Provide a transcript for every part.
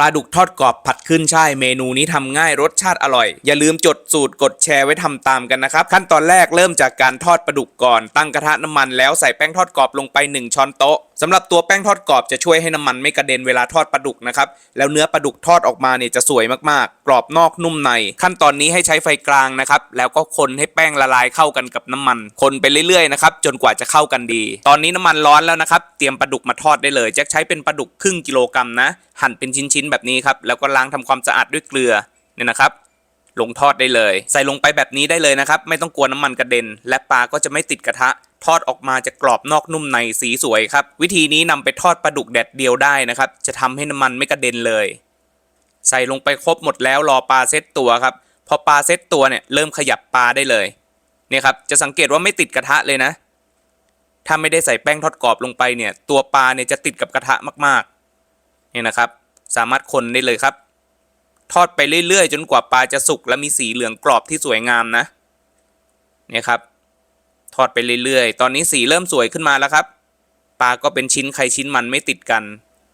ปลาดุกทอดกรอบผัดขึ้นช่ายเมนูนี้ทำง่ายรสชาติอร่อย อย่าลืมจดสูตรกดแชร์ไว้ทำตามกันนะครับ ขั้นตอนแรกเริ่มจากการทอดปลาดุกก่อน ตั้งกระทะน้ำมันแล้วใส่แป้งทอดกรอบลงไป 1 ช้อนโต๊ะสำหรับตัวแป้งทอดกรอบจะช่วยให้น้ำมันไม่กระเด็นเวลาทอดปลาดุกนะครับ แล้วเนื้อปลาดุกทอดออกมาเนี่ยจะสวยมากๆ กรอบนอกนุ่มใน ขั้นตอนนี้ให้ใช้ไฟกลางนะครับ แล้วก็คนให้แป้งละลายเข้ากันกับน้ำมัน คนไปเรื่อยๆนะครับจนกว่าจะเข้ากันดี ตอนนี้น้ำมันร้อนแล้วนะครับ เตรียมปลาดุกมาทอดได้เลยแจ็คใช้เป็นปลาดุกครึ่งกิโลกรัมนะ หั่นเป็นชิ้นๆแบบนี้ครับแล้วก็ล้างทำความสะอาดด้วยเกลือเนี่ยนะครับ ลงทอดได้เลย ใส่ลงไปแบบนี้ได้เลยนะครับ ไม่ต้องกลัวน้ำมันกระเด็น และปลาก็จะไม่ติดกระทะ ทอดออกมาจะกรอบนอกนุ่มในสีสวยครับ วิธีนี้นำไปทอดปลาดุกแดดเดียวได้นะครับ จะทำให้น้ำมันไม่กระเด็นเลย ใส่ลงไปครบหมดแล้วรอปลาเซตตัวครับพอปลาเซตตัวเนี่ยเริ่มขยับปลาได้เลยเนี่ยครับจะสังเกตว่าไม่ติดกระทะเลยนะ ถ้าไม่ได้ใส่แป้งทอดกรอบลงไปเนี่ย ตัวปลาเนี่ยจะติดกับกระทะมากๆเนี่ยนะครับ สามารถคนได้เลยครับ ทอดไปเรื่อยๆ จนกว่าปลาจะสุกและมีสีเหลืองกรอบที่สวยงามนะเนี่ยครับ ทอดไปเรื่อยๆ ตอนนี้สีเริ่มสวยขึ้นมาแล้วครับ ปลาก็เป็นชิ้นใครชิ้นมันไม่ติดกัน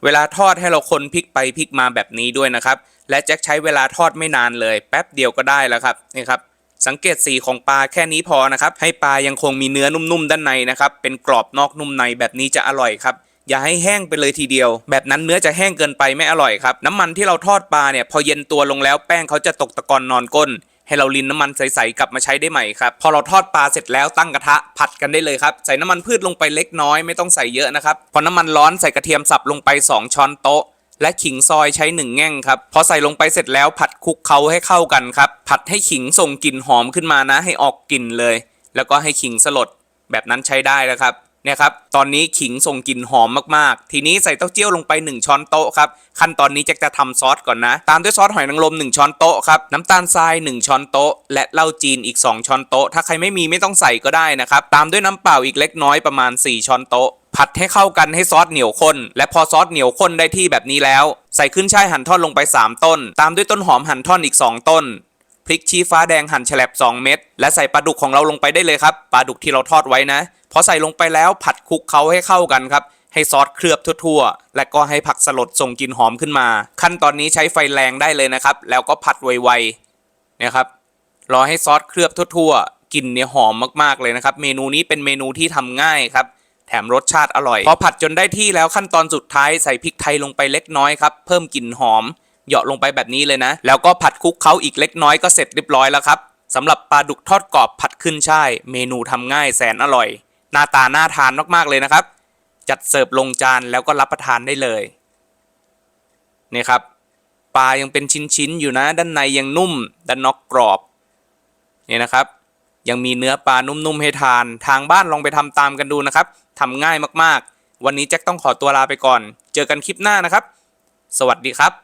เวลาทอดให้เราคนพลิกไปพลิกมาแบบนี้ด้วยนะครับ และแจ็คใช้เวลาทอดไม่นานเลย แป๊บเดียวก็ได้แล้วครับนี่ครับสังเกตสีของปลาแค่นี้พอนะครับ ให้ปลายังคงมีเนื้อนุ่มๆด้านในนะครับ เป็นกรอบนอกนุ่มในแบบนี้จะอร่อยครับ อย่าให้แห้งไปเลยทีเดียว แบบนั้นเนื้อจะแห้งเกินไปไม่อร่อยครับน้ำมันที่เราทอดปลาเนี่ยพอเย็นตัวลงแล้วแป้งเขาจะตกตะกอนนอนก้นให้เราลินน้ำมันใสๆกลับมาใช้ได้ใหม่ครับ พอเราทอดปลาเสร็จแล้วตั้งกระทะผัดกันได้เลยครับ ใส่น้ำมันพืชลงไปเล็กน้อยไม่ต้องใส่เยอะนะครับ พอน้ำมันร้อนใส่กระเทียมสับลงไป 2 ช้อนโต๊ะ และขิงซอยใช้หนึ่งแง่งครับ พอใส่ลงไปเสร็จแล้วผัดคลุกเคล้าให้เข้ากันครับ ผัดให้ขิงส่งกลิ่นหอมขึ้นมานะ ให้ออกกลิ่นเลย แล้วก็ให้ขิงสลดแบบนั้นใช้ได้แล้วครับ เนี่ยครับตอนนี้ขิงส่งกลิ่นหอมมากๆ ทีนี้ใส่เต้าเจี้ยวลงไป 1 ช้อนโต๊ะครับขั้นตอนนี้แจะจะทำซอสก่อนนะ ตามด้วยซอสหอยนางรม1ช้อนโต๊ะครับน้ำตาลทราย 1 ช้อนโต๊ะ และเหล้าจีนอีก 2 ช้อนโต๊ะ ถ้าใครไม่มีไม่ต้องใส่ก็ได้นะครับตามด้วยน้ำเปล่าอีกเล็กน้อยประมาณ 4 ช้อนโต๊ะผัดให้เข้ากันให้ซอสเหนียวข้น และพอซอสเหนียวข้นได้ที่แบบนี้แล้ว ใส่ขึ้นช่ายหั่นท่อนลงไป 3 ต้น ตามด้วยต้นหอมหั่นท่อนอีก 2 ต้น พริกชี้ฟ้าแดงหั่นแฉลบ2 เม็ดและใส่ปลาดุกของเราลงไปได้เลยครับปลาดุกที่เราทอดไว้นะพอใส่ลงไปแล้วผัดคลุกเคล้าให้เข้ากันครับให้ซอสเคลือบทั่วๆ และก็ให้ผักสลดส่งกลิ่นหอมขึ้นมา ขั้นตอนนี้ใช้ไฟแรงได้เลยนะครับ แล้วก็ผัดไวๆนะครับรอให้ซอสเคลือบทั่วๆกลิ่นเนี่ยหอมมากๆเลยนะครับ เมนูนี้เป็นเมนูที่ทำง่ายครับ แถมรสชาติอร่อย พอผัดจนได้ที่แล้วขั้นตอนสุดท้ายใส่พริกไทยลงไปเล็กน้อยครับ เพิ่มกลิ่นหอม เหยาะลงไปแบบนี้เลยนะ แล้วก็ผัดคลุกเคล้าอีกเล็กน้อยก็เสร็จเรียบร้อยแล้วครับสำหรับปลาดุกทอดกรอบผัดขึ้นช่ายเมนูทำง่ายแสนอร่อย หน้าตาน่าทานมากๆเลยนะครับ จัดเสิร์ฟลงจานแล้วก็รับประทานได้เลยนี่ครับปลายังเป็นชิ้นๆอยู่นะ ด้านในยังนุ่ม ด้านนอกกรอบนี่นะครับ ยังมีเนื้อปลานุ่มๆให้ทาน ทางบ้านลองไปทำตามกันดูนะครับทำง่ายมากๆ วันนี้แจ็คต้องขอตัวลาไปก่อน เจอกันคลิปหน้านะครับ สวัสดีครับ